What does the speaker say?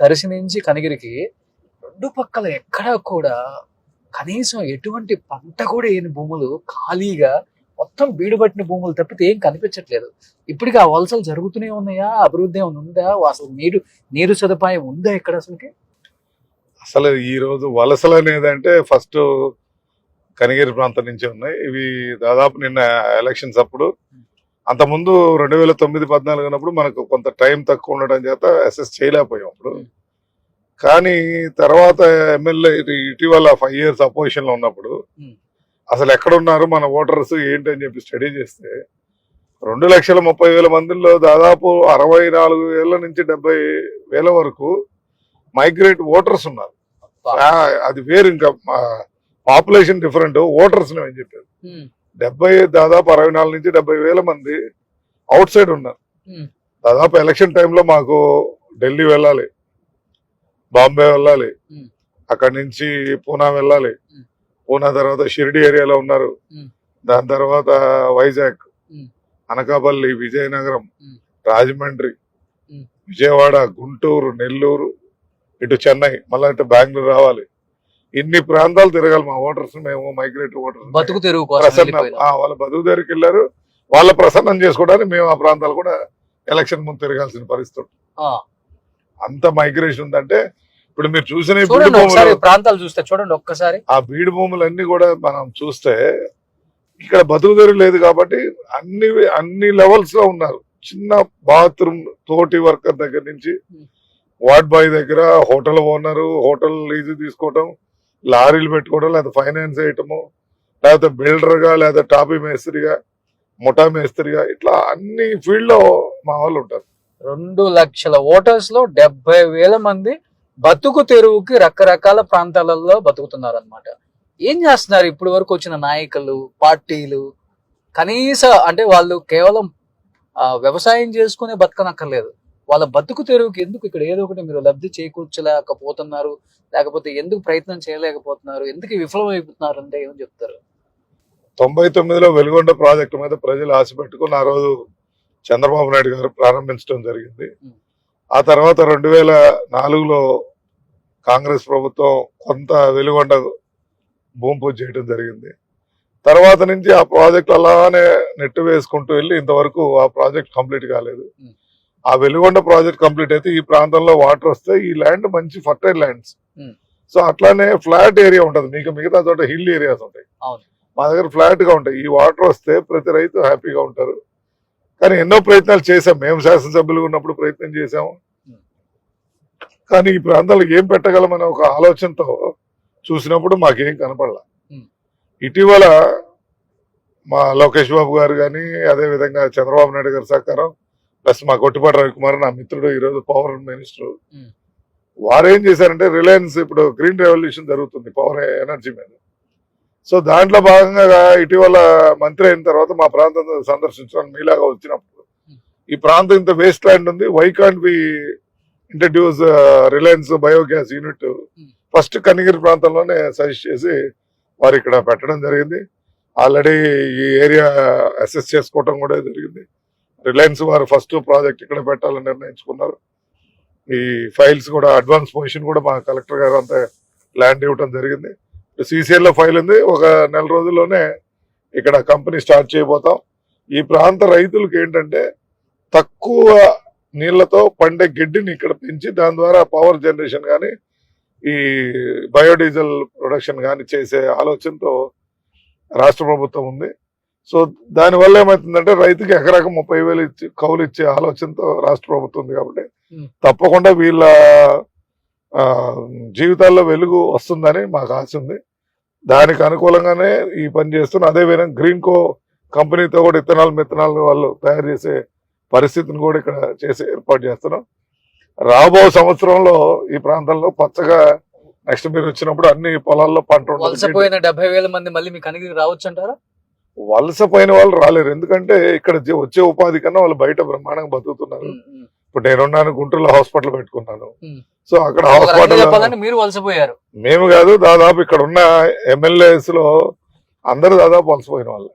తరిసి నుంచి కనిగిరికి రెండు పక్కల ఎక్కడా కూడా కనీసం ఎటువంటి పంట కూడా లేని భూములు ఖాళీగా మొత్తం బీడు పట్టిన భూములు తప్పితే ఏం కనిపించట్లేదు. ఇప్పటికి ఆ వలసలు జరుగుతూనే ఉన్నాయా? అభివృద్ధి ఏమైనా ఉందా? అసలు నీరు నీరు సదుపాయం ఉందా ఇక్కడ అసలుకి? అసలు ఈ రోజు వలసలు అనేది అంటే ఫస్ట్ కనిగిరి ప్రాంతం నుంచి ఉన్నాయి. ఇవి దాదాపు నిన్న ఎలక్షన్స్ అప్పుడు అంతకుముందు రెండు వేల తొమ్మిది పద్నాలుగు అన్నప్పుడు మనకు కొంత టైం తక్కువ ఉండడం చేత అసెస్ చేయలేకపోయాం అప్పుడు. కానీ తర్వాత ఎమ్మెల్యే ఇటీవల ఫైవ్ ఇయర్స్ అపోజిషన్లో ఉన్నప్పుడు. అసలు ఎక్కడ ఉన్నారు మన ఓటర్స్ ఏంటి అని చెప్పి స్టడీ చేస్తే రెండు లక్షల ముప్పై వేల మందిలో దాదాపు అరవై నాలుగు వేల నుంచి డెబ్బై వేల వరకు మైగ్రేట్ ఓటర్స్ ఉన్నారు అది వేరు ఇంకా పాపులేషన్ డిఫరెంట్ ఓటర్స్ అని చెప్పారు డెబ్బై దాదాపు అరవై నాలుగు నుంచి డెబ్బై వేల మంది అవుట్ సైడ్ ఉన్నారు దాదాపు ఎలక్షన్ టైంలో మాకు ఢిల్లీ వెళ్ళాలి బాంబే వెళ్ళాలి. అక్కడి నుంచి పూనా వెళ్ళాలి. పూనా తర్వాత షిరిడి ఏరియాలో ఉన్నారు. దాని తర్వాత వైజాగ్. అనకాపల్లి విజయనగరం. రాజమండ్రి. విజయవాడ గుంటూరు నెల్లూరు ఇటు చెన్నై మళ్ళీ ఇటు బెంగళూరు రావాలి ఇన్ని ప్రాంతాలు తిరగాలి మా ఓటర్స్ మేము మైగ్రేట్ ఓటర్స్ బతుకు తెరువు వాళ్ళ బతుకు దగ్గరికి వెళ్ళారు. వాళ్ళ ప్రసన్నం చేసుకోవడానికి మేము ఆ ప్రాంతాలు కూడా ఎలక్షన్ ముందు తిరగాల్సిన పరిస్థితి అంత మైగ్రేషన్ ఉందంటే ఇప్పుడు మీరు చూసిన ప్రాంతాలు చూస్తే చూడండి ఒక్కసారి. ఆ బీడు భూములన్నీ కూడా మనం చూస్తే ఇక్కడ బతుకు తెరువు లేదు కాబట్టి అన్ని అన్ని లెవెల్స్లో ఉన్నారు. చిన్న బాత్రూమ్ తోటి వర్కర్ దగ్గర నుంచి. వార్డ్ బాయ్ దగ్గర హోటల్ ఓనరు హోటల్ లీజు తీసుకోవటం లారీలు పెట్టుకోవడం లేదా ఫైనాన్స్ చేయటము లేకపోతే బిల్డర్గా లేదా టాపీ మేస్త్రిగా ముఠా మేస్త్రిగా ఇట్లా అన్ని ఫీల్డ్లో మా వాళ్ళు ఉంటారు. రెండు లక్షల ఓటర్స్లో డెబ్బై వేల మంది బతుకు తెరువుకి రకరకాల ప్రాంతాలలో బతుకుతున్నారు అనమాట ఏం చేస్తున్నారు ఇప్పటి వరకు వచ్చిన నాయకులు పార్టీలు? కనీస అంటే వాళ్ళు కేవలం ఆ, వ్యవసాయం చేసుకునే బతకనక్కర్లేదు. వాళ్ళ బతుకు తెరువుకి ఎందుకు ఇక్కడ ఏదో ఒకటి మీరు లబ్ధి చేకూర్చలేకపోతున్నారు? లేకపోతే ఎందుకు ప్రయత్నం చేయలేకపోతున్నారు? ఎందుకు విఫలమైపోతున్నారు అంటే ఏమని చెప్తారు? తొంభై తొమ్మిదిలో వెలుగొండ ప్రాజెక్టు మీద ప్రజలు ఆశ పెట్టుకుని ఆ రోజు చంద్రబాబు నాయుడు గారు ప్రారంభించడం జరిగింది. ఆ తర్వాత రెండు వేల నాలుగులో కాంగ్రెస్ ప్రభుత్వం కొంత వెలుగొండ భూమి పూజ చేయడం జరిగింది. తర్వాత నుంచి ఆ ప్రాజెక్ట్ అలానే నెట్టు వేసుకుంటూ వెళ్ళి ఇంతవరకు ఆ ప్రాజెక్ట్ కంప్లీట్ కాలేదు. ఆ వెలుగొండ ప్రాజెక్ట్ కంప్లీట్ అయితే ఈ ప్రాంతంలో వాటర్ వస్తే ఈ ల్యాండ్ మంచి ఫర్టైల్ ల్యాండ్స్. సో అట్లానే ఫ్లాట్ ఏరియా ఉంటుంది. మీకు మిగతా చోట హిల్ ఏరియాస్ ఉంటాయి. మా దగ్గర ఫ్లాట్గా ఉంటాయి. ఈ వాటర్ వస్తే ప్రతి రైతు హ్యాపీగా ఉంటారు. కానీ ఎన్నో ప్రయత్నాలు చేశాం. మేము శాసనసభ్యులుగా ఉన్నప్పుడు ప్రయత్నం Hmm. కానీ ఈ ప్రాంతాల్లో ఏం పెట్టగలమనే ఒక ఆలోచనతో చూసినప్పుడు మాకేం కనపడలా. ఇటీవల మా లోకేష్ బాబు గారు కానీ అదే విధంగా చంద్రబాబు నాయుడు గారి సహకారం ప్లస్ మా కొట్టిపాటి రవికుమార్ నా మిత్రుడు ఈరోజు పవర్ మినిస్టర్. వారు ఏం చేశారంటే రిలయన్స్ ఇప్పుడు గ్రీన్ రెవల్యూషన్ జరుగుతుంది పవర్ ఎనర్జీ మీద. సో దాంట్లో భాగంగా ఇటీవల మంత్రి అయిన తర్వాత మా ప్రాంతం సందర్శించడానికి మీలాగా వచ్చినప్పుడు ఈ ప్రాంతం ఇంత వేస్ట్ ల్యాండ్ ఉంది why can't be introduce Reliance biogas unit first Kanigiri ప్రాంతంలోనే సజెస్ట్ చేసి వారు ఇక్కడ పెట్టడం జరిగింది. ఆల్రెడీ ఈ ఏరియా అసెస్ చేసుకోవడం కూడా జరిగింది. రిలయన్స్ వారు ఫస్ట్ ప్రాజెక్ట్ ఇక్కడ పెట్టాలని నిర్ణయించుకున్నారు. ఈ ఫైల్స్ కూడా అడ్వాన్స్ పొజిషన్ కూడా మా కలెక్టర్ గారు అంతా ల్యాండ్ ఇవ్వటం జరిగింది. సీసీఎల్లో ఫైల్ ఉంది. ఒక నెల రోజుల్లోనే ఇక్కడ కంపెనీ స్టార్ట్ చేయబోతాం. ఈ ప్రాంత రైతులకు ఏంటంటే తక్కువ నీళ్ళతో పండే గడ్డిని ఇక్కడ పెంచి దాని ద్వారా పవర్ జనరేషన్ కానీ ఈ బయోడీజిల్ ప్రొడక్షన్ కానీ చేసే ఆలోచనతో రాష్ట్ర ప్రభుత్వం ఉంది. సో దానివల్ల ఏమవుతుందంటే రైతుకి ఎకరాకు ముప్పై వేలు ఇచ్చి కౌలు ఇచ్చే ఆలోచనతో రాష్ట్ర ప్రభుత్వం ఉంది కాబట్టి. తప్పకుండా వీళ్ళ జీవితాల్లో వెలుగు వస్తుందని మాకు ఆశ ఉంది. దానికి అనుకూలంగానే ఈ పని చేస్తున్నాం అదే విధంగా గ్రీన్ కో కంపెనీతో కూడా ఇత్తనాలు మిత్తనాలు వాళ్ళు తయారు చేసే పరిస్థితిని కూడా ఇక్కడ చేసి ఏర్పాటు చేస్తున్నాం. రాబో సంవత్సరంలో ఈ ప్రాంతంలో పచ్చగా నెక్స్ట్ మీరు వచ్చినప్పుడు అన్ని పొలాల్లో పంట డెబ్బై వేల మంది మళ్ళీ మీ కనిగిరి రావచ్చు అంటారా వలస పోయిన వాళ్ళు రాలేరు. ఎందుకంటే ఇక్కడ వచ్చే ఉపాధి కన్నా వాళ్ళు బయట బ్రహ్మాండంగా బతుకుతున్నారు. ఇప్పుడు నేనున్నాను గుంటూరులో హాస్పిటల్ పెట్టుకున్నాను. సో అక్కడ హాస్పిటల్ మీరు వలసపోయారు. మేము కాదు దాదాపు ఇక్కడ ఉన్న ఎమ్మెల్యేస్లో అందరూ దాదాపు వలసపోయిన వాళ్ళు.